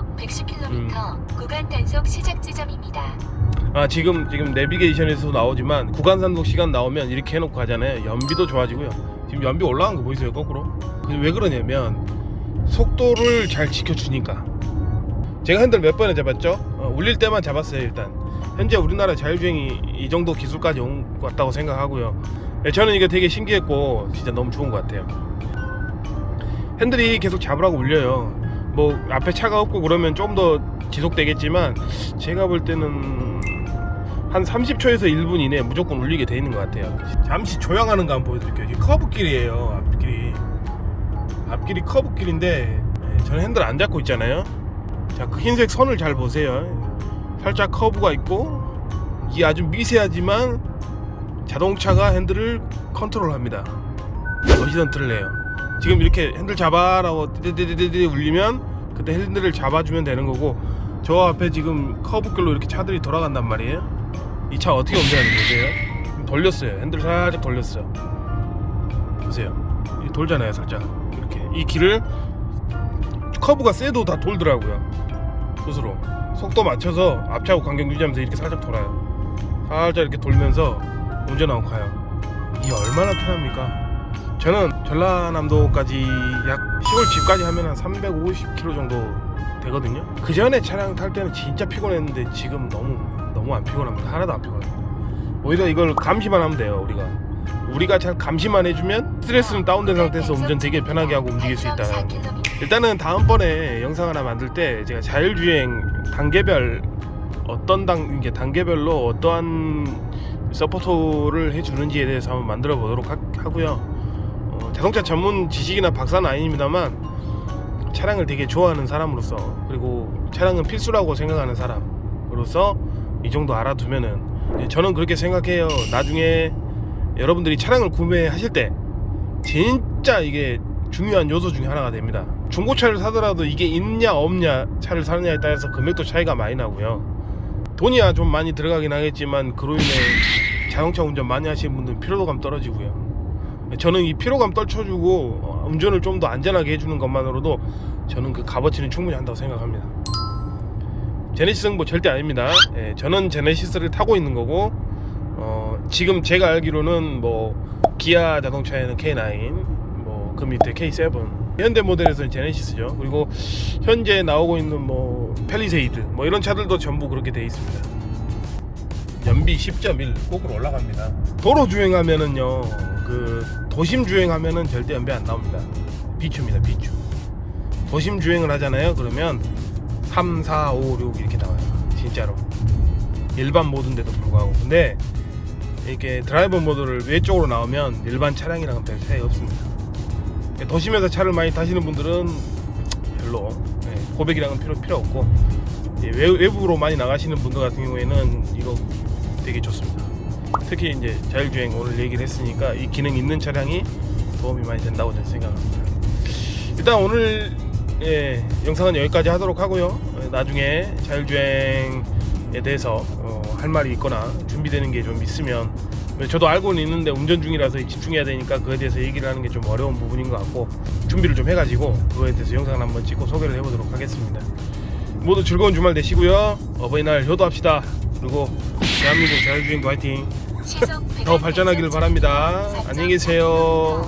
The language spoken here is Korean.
시속 110km 구간 단속 시작 지점입니다. 아 지금 지금 내비게이션에서 나오지만 구간 산속 시간 나오면 이렇게 해놓고 하잖아요. 연비도 좋아지고요. 지금 연비 올라간 거 보이세요 거꾸로? 왜 그러냐면 속도를 잘 지켜주니까. 제가 핸들 몇 번에 잡았죠? 어, 울릴 때만 잡았어요 일단. 현재 우리나라 자율주행이 이 정도 기술까지 온것 같다고 생각하고요. 예, 저는 이게 되게 신기했고 진짜 너무 좋은 것 같아요. 핸들이 계속 잡으라고 울려요. 뭐 앞에 차가 없고 그러면 좀 더 지속되겠지만 제가 볼 때는 한 30초에서 1분 이내에 무조건 울리게 돼 있는 것 같아요. 잠시 조향하는 거 한번 보여드릴게요. 이게 커브길이에요. 앞길이. 앞길이 커브길인데 예, 저는 핸들 안 잡고 있잖아요. 자, 그 흰색 선을 잘 보세요. 살짝 커브가 있고 이게 아주 미세하지만 자동차가 핸들을 컨트롤합니다. 어시던트를 내요. 지금 이렇게 핸들 잡아라고 띠디디디디 울리면 그때 핸들을 잡아주면 되는 거고 저 앞에 지금 커브길로 이렇게 차들이 돌아간단 말이에요. 이 차 어떻게 운전하는지 보세요. 지금 돌렸어요. 핸들 살짝 돌렸어요. 보세요. 이 돌잖아요, 살짝 이렇게 이 길을 커브가 세도 다 돌더라고요. 스스로 속도 맞춰서 앞차하고 간격 유지하면서 이렇게 살짝 돌아요. 살짝 이렇게 돌면서 운전하고 가요. 이게 얼마나 편합니까? 저는 전라남도까지 약 시골 집까지 하면 한 350km 정도 되거든요. 그 전에 차량 탈 때는 진짜 피곤했는데 지금 너무 너무 안 피곤합니다. 하나도 안 피곤합니다. 오히려 이걸 감시만 하면 돼요. 우리가 우리가 잘 감시만 해주면 스트레스는 다운된 상태에서 운전 되게 편하게 하고 움직일 수 있다. 4km 일단은 다음번에 영상 하나 만들 때 제가 자율주행 단계별 어떤 단 이게 단계별로 어떠한 서포터를 해주는지에 대해서 한번 만들어 보도록 하, 하고요. 어, 자동차 전문 지식이나 박사는 아닙니다만 차량을 되게 좋아하는 사람으로서 그리고 차량은 필수라고 생각하는 사람으로서 이 정도 알아두면은 저는 그렇게 생각해요. 나중에 여러분들이 차량을 구매하실 때 진짜 이게 중요한 요소 중에 하나가 됩니다. 중고차를 사더라도 이게 있냐 없냐 차를 사느냐에 따라서 금액도 차이가 많이 나고요. 돈이야 좀 많이 들어가긴 하겠지만 그로 인해 자동차 운전 많이 하시는 분들은 피로감 떨어지고요. 저는 이 피로감 떨쳐주고 어, 운전을 좀 더 안전하게 해주는 것만으로도 저는 그 값어치는 충분히 한다고 생각합니다. 제네시스는 뭐 절대 아닙니다. 예, 저는 제네시스를 타고 있는 거고 어, 지금 제가 알기로는 뭐 기아 자동차에는 K9, 뭐 그 밑에 K7, 현대 모델에서는 제네시스죠. 그리고 현재 나오고 있는 뭐 펠리세이드 뭐 이런 차들도 전부 그렇게 돼 있습니다. 연비 10.1 꼭으로 올라갑니다. 도로 주행하면은요, 그 도심 주행하면은 절대 연비 안 나옵니다. 비추입니다, 비추. 도심 주행을 하잖아요. 그러면 3, 4, 5, 6 이렇게 나와요. 진짜로. 일반 모드인데도 불구하고. 근데 이렇게 드라이버 모드를 외쪽으로 나오면 일반 차량이랑은 별 차이 없습니다. 도심에서 차를 많이 타시는 분들은 별로 예, 고백이랑은 필요 필요 없고 예, 외, 외부로 많이 나가시는 분들 같은 경우에는 이거 되게 좋습니다. 특히 이제 자율주행 오늘 얘기를 했으니까 이 기능 있는 차량이 도움이 많이 된다고 저는 생각합니다. 일단 오늘 예, 영상은 여기까지 하도록 하고요. 예, 나중에 자율주행에 대해서 어, 할 말이 있거나 준비되는 게 좀 있으면 저도 알고는 있는데 운전 중이라서 집중해야 되니까 그에 대해서 얘기를 하는 게 좀 어려운 부분인 것 같고 준비를 좀 해가지고 그거에 대해서 영상을 한번 찍고 소개를 해보도록 하겠습니다. 모두 즐거운 주말 되시고요. 어버이날 효도합시다. 그리고 대한민국 자율주행도 화이팅. 더 발전하기를 바랍니다. 안녕히 계세요.